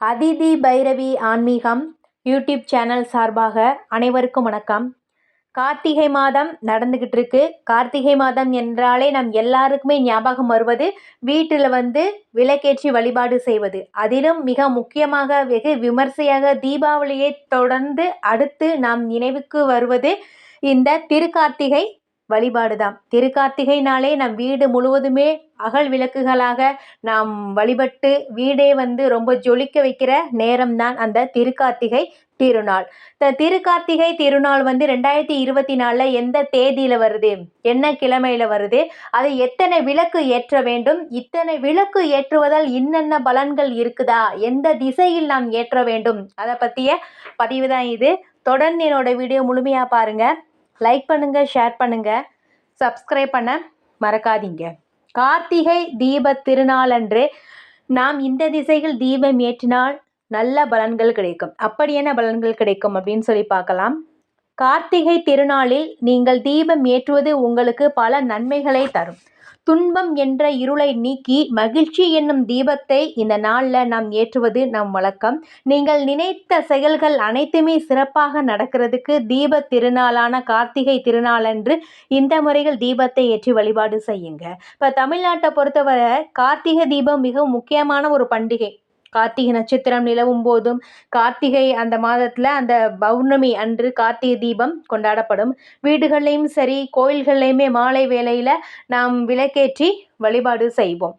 அதிதி பைரவி ஆன்மீகம் YouTube channel சார்பாக அனைவருக்கும் வணக்கம். கார்த்திகை மாதம் நடந்துக்கிட்டு இருக்கு கார்த்திகை மாதம் என்றாலே நம் எல்லாருக்குமே ஞாபகம் வருவது வீட்டில் வந்து விளக்கேற்றி வழிபாடு செய்வது. அதிலும் மிக முக்கியமாக வெகு விமர்சையாக தீபாவளியை தொடர்ந்து அடுத்து நாம் நினைவுக்கு வருவது இந்த திருக்கார்த்திகை வழிபாடு தான் திருக்கார்த்திகைனாலே நம் வீடு முழுவதுமே அகல் விளக்குகளாக நாம் வழிபட்டு வீடே வந்து ரொம்ப ஜொலிக்க வைக்கிற நேரம்தான் அந்த திருக்கார்த்திகை திருநாள். இந்த திருக்கார்த்திகை திருநாள் வந்து ரெண்டாயிரத்தி இருபத்தி நாலில் எந்த தேதியில் வருது? என்ன கிழமையில் வருது? அது எத்தனை விளக்கு ஏற்ற வேண்டும்? இத்தனை விளக்கு ஏற்றுவதால் இன்னென்ன பலன்கள் இருக்குதா? எந்த திசையில் நாம் ஏற்ற வேண்டும்? அதை பற்றிய பதிவு தான் இது. தொடர்ந்து என்னோட வீடியோ முழுமையாக பாருங்கள் லைக் பண்ணுங்கள் ஷேர் பண்ணுங்கள் சப்ஸ்கிரைப் பண்ண மறக்காதீங்க. கார்த்திகை தீப திருநாளன்று நாம் இந்த திசையில் தீபம் ஏற்றினால் நல்ல பலன்கள் கிடைக்கும். அப்படி என்ன பலன்கள் கிடைக்கும் அப்படின்னு சொல்லி பார்க்கலாம். கார்த்திகை திருநாளில் நீங்கள் தீபம் ஏற்றுவது உங்களுக்கு பல நன்மைகளை தரும். துன்பம் என்ற இருளை நீக்கி மகிழ்ச்சி என்னும் தீபத்தை இந்த நாளில் நாம் ஏற்றுவது நம் வழக்கம். நீங்கள் நினைத்த செயல்கள் அனைத்துமே சிறப்பாக நடக்கிறதுக்கு தீப திருநாளான கார்த்திகை திருநாளன்று இந்த முறையில் தீபத்தை ஏற்றி வழிபாடு செய்யுங்க. இப்போ தமிழ்நாட்டை பொறுத்தவரை கார்த்திகை தீபம் மிகவும் முக்கியமான ஒரு பண்டிகை. கார்த்திகை நட்சத்திரம் நிலவும் போதும். கார்த்திகை அந்த மாதத்தில் அந்த பௌர்ணமி அன்று கார்த்திகை தீபம் கொண்டாடப்படும். வீடுகள்லையும் சரி கோயில்கள்லையுமே மாலை வேளையில் நாம் விளக்கேற்றி வழிபாடு செய்வோம்.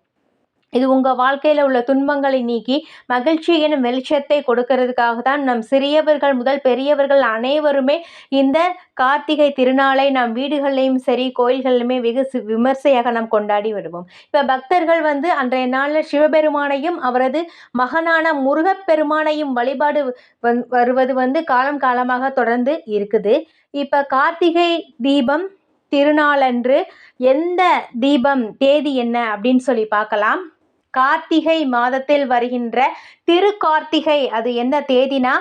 இது உங்கள் வாழ்க்கையில் உள்ள துன்பங்களை நீக்கி மகிழ்ச்சி எனும் வெளிச்சத்தை கொடுக்கறதுக்காக தான் நம் சிறியவர்கள் முதல் பெரியவர்கள் அனைவருமே இந்த கார்த்திகை திருநாளை நம் வீடுகள்லையும் சரி கோயில்களிலுமே வெகு விமர்சையாக நாம் கொண்டாடி வருவோம். இப்போ பக்தர்கள் வந்து அன்றைய நாளில் சிவபெருமானையும் அவரது மகனான முருகப்பெருமானையும் வழிபாடு வந் வருவது வந்து காலம் காலமாக தொடர்ந்து இருக்குது. இப்போ கார்த்திகை தீபம் திருநாளன்று எந்த தீபம் தேதி என்ன அப்படின்னு சொல்லி பார்க்கலாம். கார்த்திகை மாதத்தில் வருகின்ற திருக்கார்த்திகை அது என்ன தேதினா?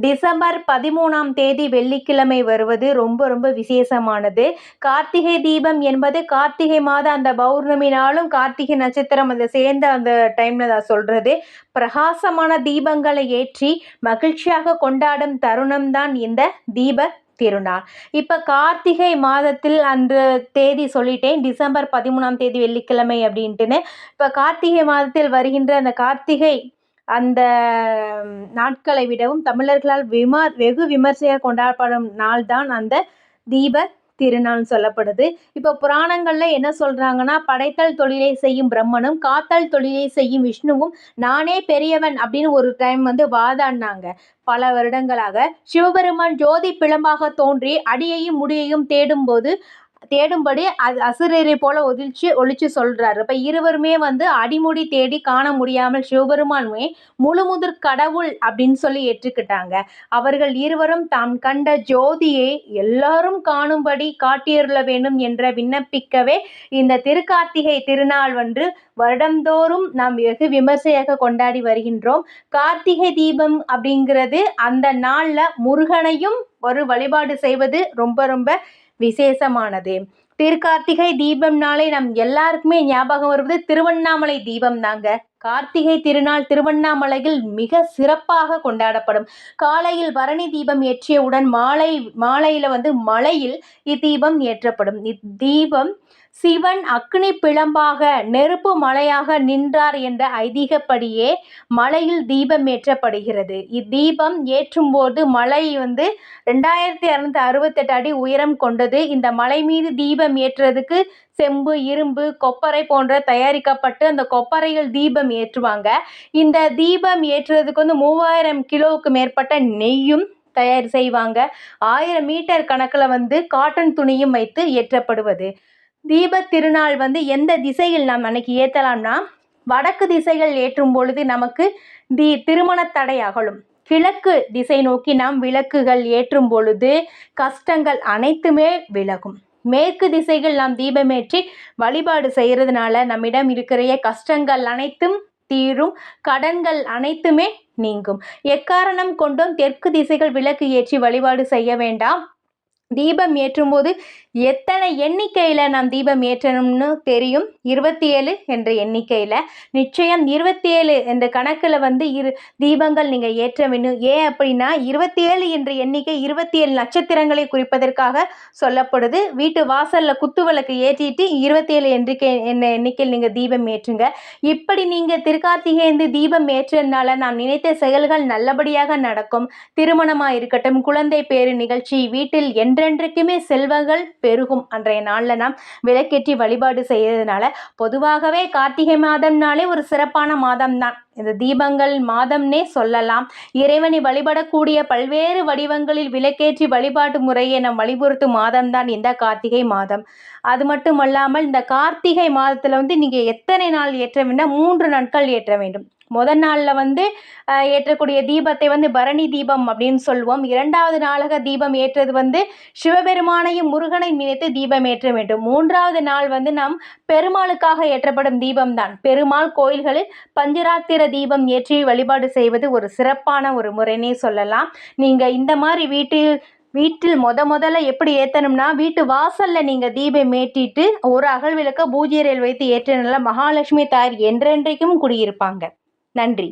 டிசம்பர் பதிமூணாம் தேதி வெள்ளிக்கிழமை வருவது ரொம்ப ரொம்ப விசேஷமானது. கார்த்திகை தீபம் என்பது கார்த்திகை மாதம் அந்த பௌர்ணமி நாளும் கார்த்திகை நட்சத்திரம் அந்த சேர்ந்த அந்த டைமில் நான் சொல்கிறது பிரகாசமான தீபங்களை ஏற்றி மகிழ்ச்சியாக கொண்டாடும் தருணம் தான் இந்த தீப திருநாள் இப்போ கார்த்திகை மாதத்தில் அன்று தேதி சொல்லிட்டேன். டிசம்பர் பதிமூணாம் தேதி வெள்ளிக்கிழமை அப்படின்ட்டுன்னு. இப்போ கார்த்திகை மாதத்தில் வருகின்ற அந்த கார்த்திகை அந்த நாட்களை விடவும் தமிழர்களால் விமர் வெகு விமர்சையாக கொண்டாடப்படும் நாள் தான் அந்த தீப திருநாள் சொல்லப்படுது. இப்போ புராணங்களில் என்ன சொல்கிறாங்கன்னா படைத்தல் தொழிலை செய்யும் பிரம்மனும் காத்தல் தொழிலை செய்யும் விஷ்ணுவும் நானே பெரியவன் அப்படின்னு ஒரு டைம் வந்து வாதாடினாங்க. பல வருடங்களாக. சிவபெருமான் ஜோதி பிளம்பாக தோன்றி அடியையும் முடியையும் தேடும்போது தேடும்படி அது அசுரரை போல ஒதிழ்ச்சி ஒழிச்சு சொல்றாரு. இப்போ இருவருமே வந்து அடிமுடி தேடி காண முடியாமல் சிவபெருமானுமே முழுமுதிர் கடவுள் அப்படின்னு சொல்லி ஏற்றுக்கிட்டாங்க. அவர்கள் இருவரும் தாம் கண்ட ஜோதியை எல்லாரும் காணும்படி காட்டியருள வேண்டும் என்ற விண்ணப்பிக்கவே இந்த திருக்கார்த்திகை திருநாள் வந்து வருடந்தோறும் நாம் வெகு விமர்சையாக கொண்டாடி வருகின்றோம். கார்த்திகை தீபம் அப்படிங்கிறது அந்த நாளில் முருகனையும் ஒரு வழிபாடு செய்வது ரொம்ப ரொம்ப விசேஷமானது. திருக்கார்த்திகை தீபம் நாளை நம் எல்லாருக்குமே ஞாபகம் வருவது திருவண்ணாமலை தீபம் தாங்க. கார்த்திகை திருநாள் திருவண்ணாமலையில் மிக சிறப்பாக கொண்டாடப்படும். காலையில் பரணி தீபம் ஏற்றியவுடன் மாலை மாலையில் வந்து மலையில் இத்தீபம் ஏற்றப்படும். இத்தீபம் சிவன் அக்னி பிளம்பாக நெருப்பு மலையாக நின்றார் என்ற ஐதீகப்படியே மலையில் தீபம் ஏற்றப்படுகிறது. இத்தீபம் ஏற்றும்போது மலை வந்து ரெண்டாயிரத்தி இரநூத்தி அறுபத்தெட்டு அடி உயரம் கொண்டது. இந்த மலை மீது தீபம் ஏற்றுறதுக்கு செம்பு இரும்பு கொப்பரை போன்ற தயாரிக்கப்பட்டு அந்த கொப்பரையில் தீபம் ஏற்றுவாங்க. இந்த தீபம் ஏற்றுறதுக்கு வந்து மூவாயிரம் கிலோவுக்கு மேற்பட்ட நெய்யும் தயார் செய்வாங்க. ஆயிரம் மீட்டர் கணக்கில் வந்து காட்டன் துணியும் வைத்து ஏற்றப்படுவது. தீப திருநாள் வந்து எந்த திசையில் நாம் அன்னைக்கு ஏற்றலாம்னா வடக்கு திசைகள் ஏற்றும் பொழுது நமக்கு தி திருமண தடை அகலும். கிழக்கு திசை நோக்கி நாம் விளக்குகள் ஏற்றும் பொழுது கஷ்டங்கள் அனைத்துமே விலகும். மேற்கு திசைகள் நாம் தீபமேற்றி வழிபாடு செய்கிறதுனால நம்மிடம் இருக்கிற கஷ்டங்கள் அனைத்தும் தீரும் கடன்கள் அனைத்துமே நீங்கும். எக்காரணம் கொண்டும் தெற்கு திசைகள் விளக்கு ஏற்றி வழிபாடு செய்ய வேண்டாம். தீபம் ஏற்றும்போது எத்தனை எண்ணிக்கையில் நாம் தீபம் ஏற்றணும்னு தெரியும்? இருபத்தி ஏழு என்ற எண்ணிக்கையில். நிச்சயம் இருபத்தி ஏழு என்ற கணக்கில் வந்து இரு தீபங்கள் நீங்கள் ஏற்ற வேணும் ஏன் அப்படின்னா இருபத்தி ஏழு என்ற எண்ணிக்கை இருபத்தி ஏழு நட்சத்திரங்களை குறிப்பதற்காக சொல்லப்படுது. வீட்டு வாசலில் குத்து விளக்கு ஏற்றிட்டு இருபத்தி ஏழு எண்ணிக்கை என்ன எண்ணிக்கையில் நீங்கள் தீபம் ஏற்றுங்க. இப்படி நீங்கள் திருக்கார்த்திகேந்து தீபம் ஏற்றதுனால நாம் நினைத்த செயல்கள் நல்லபடியாக நடக்கும். திருமணமாக இருக்கட்டும் குழந்தை பேரு நிகழ்ச்சி வீட்டில் என்றென்றைக்குமே செல்வங்கள் பெருகும். அன்றைய நாளில் நாம் விளக்கேற்றி வழிபாடு செய்யறதுனால பொதுவாகவே கார்த்திகை மாதம்னாலே ஒரு சிறப்பான மாதம் தான் இந்த தீபங்கள் மாதம்னே சொல்லலாம். இறைவனை வழிபடக்கூடிய பல்வேறு வடிவங்களில் விளக்கேற்றி வழிபாட்டு முறையை நம் வழிபுறுத்தும் மாதம்தான் இந்த கார்த்திகை மாதம். அது மட்டும் அல்லாமல் இந்த கார்த்திகை மாதத்தில் வந்து நீங்கள் எத்தனை நாள் ஏற்ற வேண்டும் மூன்று நாட்கள் ஏற்ற வேண்டும். முதல் நாளில் வந்து ஏற்றக்கூடிய தீபத்தை வந்து பரணி தீபம் அப்படின்னு சொல்லுவோம். இரண்டாவது நாளக தீபம் ஏற்றது வந்து சிவபெருமானையும் முருகனை நினைத்து தீபம் ஏற்ற வேண்டும். மூன்றாவது நாள் வந்து நாம் பெருமாளுக்காக ஏற்றப்படும் தீபம் தான் பெருமாள் கோயில்களில் பஞ்சராத்திர தீபம் ஏற்றி வழிபாடு செய்வது ஒரு சிறப்பான ஒரு முறைனே சொல்லலாம். நீங்கள் இந்த மாதிரி வீட்டில் வீட்டில் முத முதல்ல எப்படி ஏற்றணும்னா வீட்டு வாசலில் நீங்கள் தீபம் ஏற்றிட்டு ஒரு அகல் விளக்க பூஜை வைத்து ஏற்றினால மகாலட்சுமி தாயார் என்றென்றைக்கும் குடியிருப்பாங்க. நன்றி